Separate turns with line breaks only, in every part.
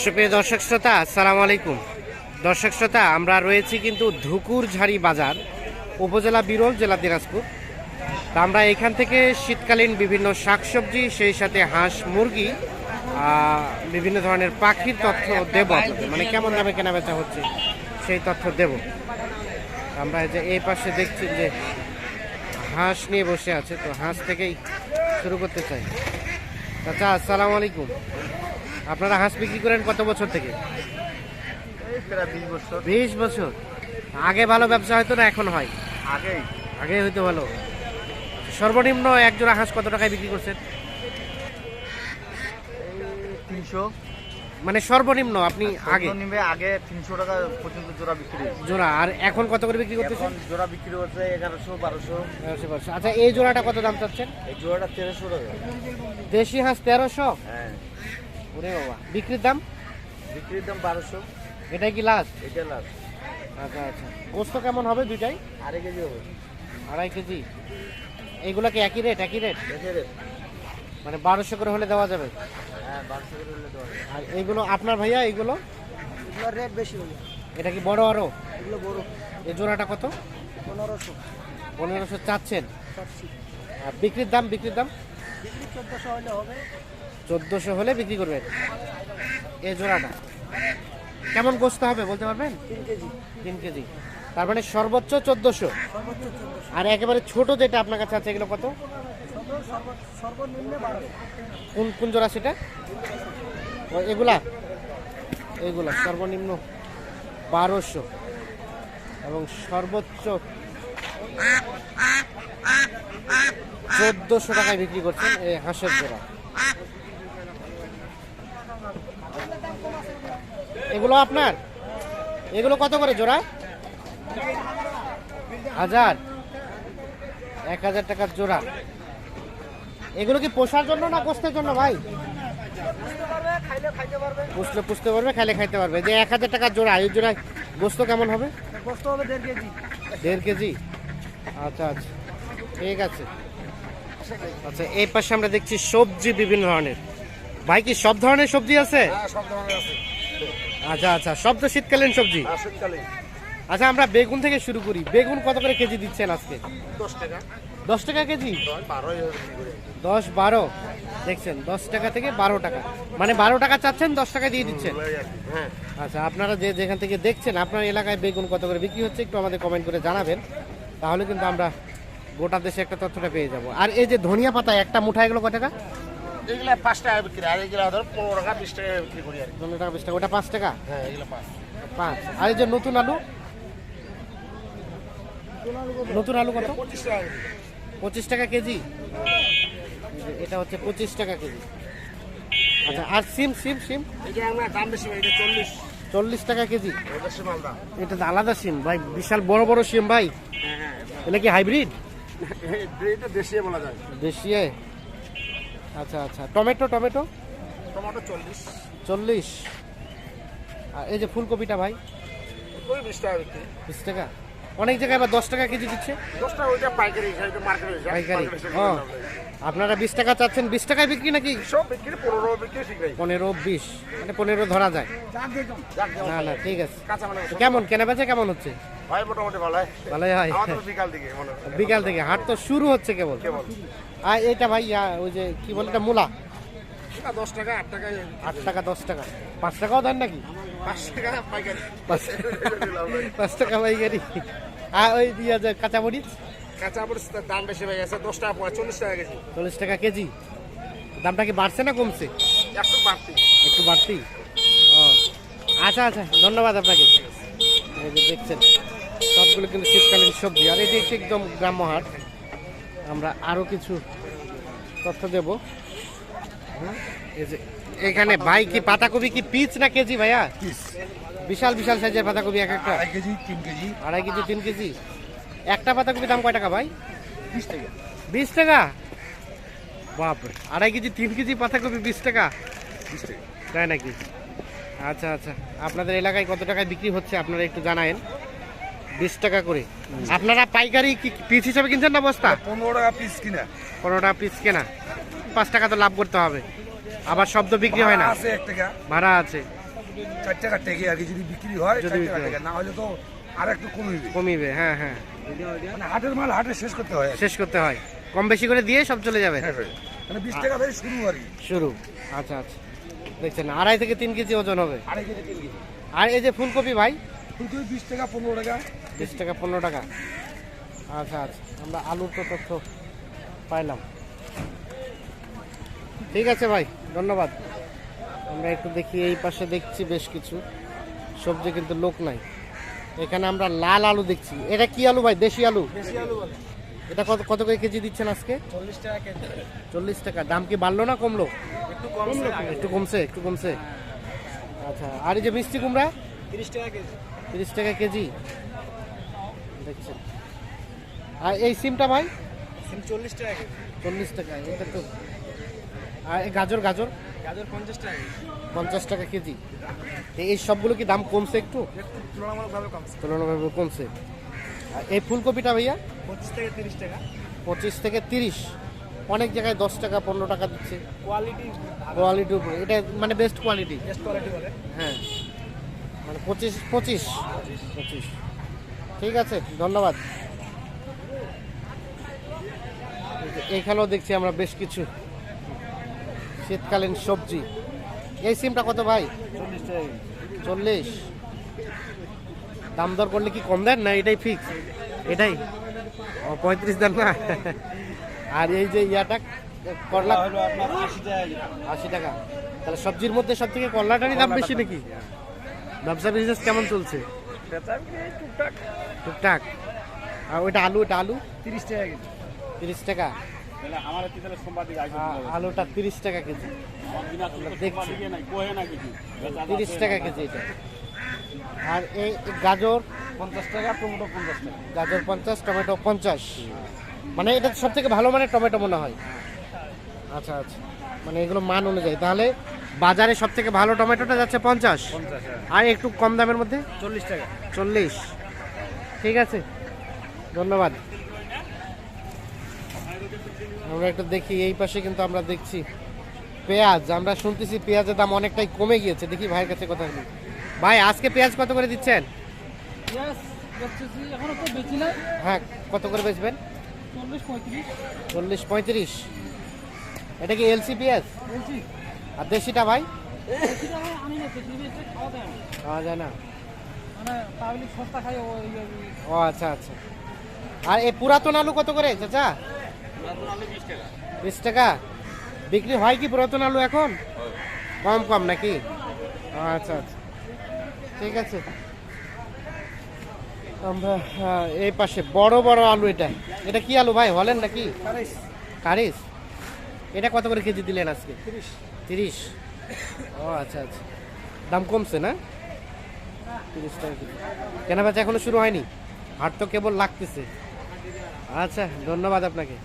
সুপ্রিয় দর্শক শ্রোতা, আসসালামু আলাইকুম। দর্শক শ্রোতা, আমরা রয়েছি কিন্তু ধুকুরঝাড়ি বাজার, উপজেলা বিরল জেলা দিনাজপুর। তা আমরা এখান থেকে শীতকালীন বিভিন্ন শাকসবজি, সেই সাথে হাঁস মুরগি বিভিন্ন ধরনের পাখির তথ্য দেব মানে কেমন দামে কেনা বেচা হচ্ছে, সেই তথ্য দেব। আমরা যে এই পাশে দেখছি যে হাঁস নিয়ে বসে আছে, তো হাঁস থেকেই শুরু করতে চাই। আচ্ছা আসসালামু আলাইকুম। আপনারা হাঁস বিক্রি করেন কত বছর থেকে?
বিশ বছর।
আগে ভালো ব্যবসা হয়তো না এখন হয়?
আগে
আগে হয়তো ভালো। সর্বনিম্ন এক জোড়া হাঁস কত টাকায় বিক্রি করছেন?
তিনশো।
মানে সর্বনিম্ন আপনি আগে?
আগে তিনশো টাকা পর্যন্ত জোড়া বিক্রি
জোড়া আর এখন কত করে বিক্রি করতেছেন?
জোড়া বিক্রি হচ্ছে এগারোশো বারোশো।
এগারোশো বারোশো। আচ্ছা এই জোড়াটা কত দাম চাচ্ছেন?
এই জোড়াটা তেরোশো টাকা।
দেশি হাঁস তেরোশো?
হ্যাঁ।
ওরে বাবা বিক্রির দাম?
বিক্রির দাম বারোশো।
এটাই কি লাস্ট
এটা লাভ
আচ্ছা আচ্ছা। গোস্ত কেমন হবে দুইটাই?
আড়াই কেজি হবে।
আড়াই কেজি? এইগুলা কি একই রেট একই রেট
দেখে রে
মানে বারোশো করে হলে দেওয়া যাবে?
হ্যাঁ বারোশো করে হলে দেওয়া যাবে।
আর এইগুলো আপনার ভাইয়া এইগুলো
এগুলো রেট বেশি হলো
এটা কি বড় আরও?
এগুলো বড়।
এই জোড়াটা কত?
পনেরোশো।
পনেরোশো চাচ্ছেন।
চাচ্ছি।
আর বিক্রির দাম বিক্রির দাম?
চোদ্দোশো হলে
বিক্রি করবেন? এ জোড়াটা। কেমন গোস্ত হবে বলতে পারবেন?
তিন কেজি।
তার মানে সর্বোচ্চ চোদ্দোশো। আর একেবারে ছোট যেটা আপনার কাছে আছে এগুলো কত? কোন কোন জোড়া সেটা? এগুলা? এগুলা সর্বনিম্ন বারোশো। এবং সর্বোচ্চ চোদ্দোশো টাকায় বিক্রি করছেন এই হাঁসের জোড়া এগুলো আপনার? এগুলো কত করে জোড়া? হাজার। এক হাজার টাকার জোড়া। এগুলো কি পোষার জন্য না গোস্তের জন্য ভাই?
খাইলে
পুষলে পুষতে পারবে খাইলে খাইতে পারবে। যে এক হাজার টাকার জোড়া এই জোড়ায় গোস্ত কেমন হবে?
হবে দেড় কেজি।
দেড় কেজি? আচ্ছা আচ্ছা। ঠিক আছে। আচ্ছা এই পাশে আমরা দেখছি সবজি বিভিন্ন ধরনের। ভাই কি সব ধরনের সবজি আছে?
হ্যাঁ
আচ্ছা আচ্ছা সব তো শীতকালীন সবজি। আচ্ছা আমরা বেগুন থেকে শুরু করি। বেগুন কত করে কেজি দিচ্ছেন আজকে?
দশ টাকা।
দশ টাকা কেজি?
দশ
বারো দেখছেন দশ টাকা থেকে বারো টাকা। মানে বারো টাকা চাচ্ছেন দশ টাকা দিয়ে দিচ্ছেন।
হ্যাঁ
আচ্ছা আপনারা যে যেখান থেকে দেখছেন আপনার এলাকায় বেগুন কত করে বিক্রি হচ্ছে একটু আমাদের কমেন্ট করে জানাবেন। তাহলে কিন্তু আমরা গোটা দেশে একটা তথ্যটা পেয়ে যাব। আর এই যে ধনিয়া পাতা একটা মুঠা এগুলো কত টাকা?
এগুলা পাঁচ টাকা বিক্রি আর এগুলা ধর পনেরো টাকা বিশ টাকা বিক্রি করি আর
পনেরো টাকা বিশ টাকা ওটা পাঁচ টাকা?
হ্যাঁ এগুলা পাঁচ।
পাঁচ। আর এই যে নতুন আলু? নতুন আলু কত?
পঁচিশ টাকা
পঁচিশ টাকা কেজি? এটা হচ্ছে পঁচিশ টাকা কেজি। আচ্ছা আর সিম সিম সিম?
এটা আমরা দাম বেশি এটা চল্লিশ।
চল্লিশ টাকা কেজি?
এটা
আলাদা সিম ভাই। বিশাল বড় বড় সিম ভাই।
হ্যাঁ হ্যাঁ।
এটা কি হাইব্রিড?
এটা দেশি বলা যায়।
দেশিয়ে? আচ্ছা আচ্ছা। Tomato tomato?
টমেটো চল্লিশ।
চল্লিশ। আর এই যে ফুলকপিটা ভাই?
বিশ টাকা
বিশ টাকা? অনেক জায়গায় আবার দশ টাকা কেজি দিচ্ছে?
পাইকারি।
আপনারা বিশ টাকা চাচ্ছেন বিশ টাকায় বিক্রি নাকি?
সব পনেরো
বিশ। মানে পনেরো ধরা যায়। না না ঠিক আছে।
মানে
কেমন? কেনা বেচা কেমন হচ্ছে?
হয় মোটামুটি
ভালোই। হয়।
বিকাল
থেকে হাট তো শুরু হচ্ছে কেবল। আর এটা ভাই ওই যে কি বলে এটা মূলা?
দশ টাকা আট টাকা
আট টাকা দশ টাকা। পাঁচ টাকাও দেন নাকি?
পাঁচ টাকা পাইকারি।
আর ওই দিয়া কাঁচামরিচ?
দাম বেশি হয়ে গেছে দশ টাকা চল্লিশ টাকা কেজি।
চল্লিশ টাকা কেজি। দামটা কি বাড়ছে না কমছে?
একটু বাড়তি।
একটু বাড়তি? ও আচ্ছা আচ্ছা ধন্যবাদ আপনাকে। এই যে দেখছেন। সবগুলো কিন্তু শীতকালীন সবজি। আর এটি একটি একদম গ্রাম্য হাট। আমরা আরও কিছু তথ্য দেব। এই যে এখানে ভাই কি পাতাকপি কি পিস না কেজি ভাইয়া? বিশাল বিশাল সাইজের পাতাকপি এক একটা।
আড়াই কেজি তিন কেজি।
আড়াই কেজি তিন কেজি। একটা পাতাকপি দাম কয় টাকা ভাই?
বিশ টাকা।
বিশ টাকা? বাপরে আড়াই কেজি তিন কেজি পাতাকপি বিশ টাকা?
বিশ টাকা।
তাই নাকি? আচ্ছা আচ্ছা। আপনাদের এলাকায় কত টাকায় বিক্রি হচ্ছে আপনারা একটু জানায়েন। বিশ টাকা করে। আপনারা পাইকারি কি পিস হিসাবে কিনছেন না বস্তা?
পনেরো টাকা পিস কিনা।
পনেরো টাকা পিস কেনা। পাঁচ টাকা তো লাভ করতে হবে। আবার শব্দ বিক্রি হয় না।
আছে এক টাকা।
ভাড়া আছে।
চার টাকা টেকে আর কি যদি বিক্রি হয়
যদি হয়।
না হলে তো আর একটু কমবে।
কমিবে হ্যাঁ হ্যাঁ।
মানে হাটের মাল হাটে শেষ করতে হয়।
শেষ করতে হয়। কম বেশি করে দিয়ে সব চলে যাবে।
হ্যাঁ মানে বিশ টাকা থেকে শুরু আর কি।
শুরু। আচ্ছা আচ্ছা। দেখছেন আড়াই থেকে তিন কেজি ওজন হবে।
আড়াই কেজি তিন কেজি।
আর এই যে ফুলকপি ভাই
ফুলকপি বিশ টাকা পনেরো টাকা।
বিশ টাকা পনেরো টাকা। আচ্ছা আচ্ছা আমরা আলুর তো তথ্য পাইলাম। ঠিক আছে ভাই ধন্যবাদ। আমরা একটু দেখি এই পাশে দেখছি বেশ কিছু। সবজি কিন্তু লোক নাই। এখানে আমরা লাল আলু দেখছি। এটা কি আলু ভাই? দেশি আলু? এটা কত কত করে কেজি দিচ্ছেন আজকে?
চল্লিশ টাকা
চল্লিশ টাকা। দাম কি বাড়লো না কমলো?
একটু কমছে
একটু কমছে। আচ্ছা আর এই যে মিষ্টি কুমড়া?
তিরিশ টাকা কেজি।
তিরিশ টাকা কেজি। দেখছেন। আর এই সিমটা ভাই?
চল্লিশ টাকা
চল্লিশ টাকা এটা তো আর এই গাজর গাজর?
গাজর পঞ্চাশ টাকা
পঞ্চাশ টাকা কেজি। এই সবগুলো কি দাম কমছে একটু?
তুলনামূলকভাবে কমছে।
আর এই ফুলকপিটা ভাইয়া?
পঁচিশ থেকে তিরিশ টাকা।
পঁচিশ থেকে তিরিশ। অনেক জায়গায় দশ টাকা পনেরো টাকা দিচ্ছে।
কোয়ালিটি
কোয়ালিটির উপরে এটা মানে বেস্ট কোয়ালিটি
বেস্ট কোয়ালিটি বলে।
হ্যাঁ। মানে পঁচিশ পঁচিশ। পঁচিশ। ঠিক আছে ধন্যবাদ। এইখানেও দেখছি আমরা বেশ কিছু। শীতকালীন সবজি। এই সিমটা কত ভাই?
চল্লিশ
দাম দর করলে কি কম দেন না এটাই ফিক্স এটাই? ও পঁয়ত্রিশ দেন না? আর এই যে ইয়াটা করলা
আশি টাকা কেজি।
আশি টাকা। তাহলে সবজির মধ্যে সব থেকে করলাটারই দাম বেশি নাকি? ব্যবসা বিজনেস কেমন চলছে?
টুকটাক।
টুকটাক। আর ওইটা আলু ওটা আলু?
তিরিশ টাকা কেজি।
তিরিশ টাকা? আলুটা তিরিশ টাকা কেজি। দেখছি। তিরিশ টাকা কেজি এটা। আর এই এই গাজর?
পঞ্চাশ টাকা টমেটো পঞ্চাশ টাকা।
গাজর পঞ্চাশ টমেটো পঞ্চাশ। মানে এটা সব থেকে ভালো মানে টমেটো মনে হয়। আচ্ছা আচ্ছা। মানে এগুলো মান অনুযায়ী। তাহলে বাজারে সব থেকে ভালো টমেটোটা যাচ্ছে পঞ্চাশ।
হ্যাঁ।
আর একটু কম দামের মধ্যে?
চল্লিশ টাকা।
চল্লিশ। ঠিক আছে। ধন্যবাদ। আমরা একটু দেখি এই পাশে কিন্তু আমরা দেখছি পেঁয়াজ। আমরা শুনতেছি পেঁয়াজের দাম অনেকটাই কমে গিয়েছে। দেখি ভাইয়ের কাছে কথা বলি। ভাই আজকে পেঁয়াজ কত করে দিচ্ছেন?
এখনও তো বেশি নাই।
হ্যাঁ কত করে বেচবেন?
চল্লিশ পঁয়ত্রিশ।
এটা কি এলসি পেঁয়াজ? আর দেশিটা ভাই? পাওয়া যায় না?
মানে পাবলিক সস্তা খাই ও
ও আচ্ছা আচ্ছা। আর এই পুরাতন আলু কত করে চাচা? বিশ টাকা। বিক্রি হয় কি পুরাতন আলু এখন? কম কম নাকি? আচ্ছা আচ্ছা। ঠিক আছে। আমরা এই পাশে বড় বড় আলু এটা। এটা কি আলু ভাই হলেন নাকি? কারিস এটা কত করে কেজি দিলেন আজকে? তিরিশ। তিরিশ? ও আচ্ছা আচ্ছা। দাম কমছে না? তিরিশ টাকা কেজি। কেনা বেচা এখনও শুরু হয়নি? হাট তো কেবল লাগতেছে। আচ্ছা ধন্যবাদ আপনাকে।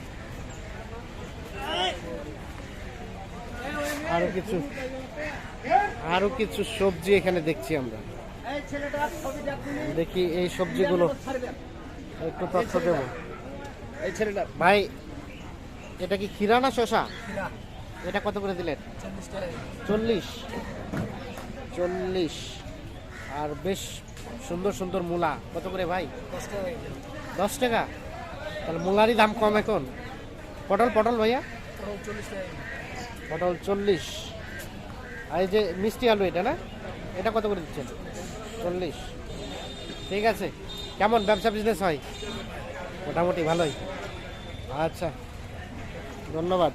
আরও কিছু আরও কিছু সবজি এখানে দেখছি আমরা। দেখি এই সবজিগুলো। একটু তথ্য দেবো। ভাই এটা কি খিরা না শশা এটা কত করে দিলেন?
চল্লিশ
চল্লিশ। চল্লিশ। আর বেশ সুন্দর সুন্দর মূলা। কত করে ভাই?
দশ টাকা
তাহলে মূলারই দাম কম এখন। পটল পটল ভাইয়া? পটল চল্লিশ আর এই যে মিষ্টি আলু এটা না? এটা কত করে দিচ্ছেন? চল্লিশ। ঠিক আছে। কেমন ব্যবসা বিজনেস হয়? মোটামুটি ভালোই। আচ্ছা। ধন্যবাদ।